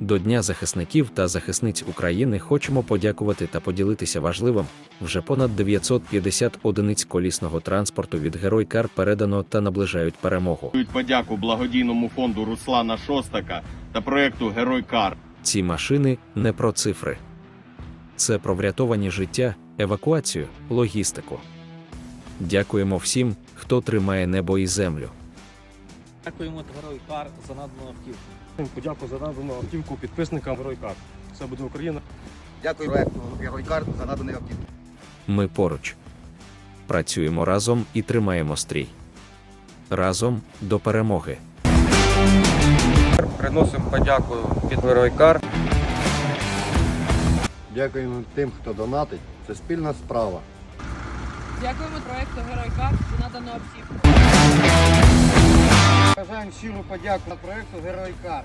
До Дня захисників та захисниць України хочемо подякувати та поділитися важливим. Вже понад 950 одиниць колісного транспорту від Герой Кар передано та наближають перемогу. Подяку благодійному фонду Руслана Шостака та проекту Герой Кар. Ці машини не про цифри. Це про врятовані життя, евакуацію, логістику. Дякуємо всім, хто тримає небо і землю. Дякуємо Герой Кар за надану автівку. Подяку за надану автівку підписникам Геройкар. Все буде Україна. Дякую проекту Геройкар за наданий автівку. Ми поруч. Працюємо разом і тримаємо стрій. Разом до перемоги. Приносимо подяку від Геройкар. Дякуємо тим, хто донатить. Це спільна справа. Дякуємо проекту Герой Кар за надану автівку. Щиру подяку проекту Геройкар.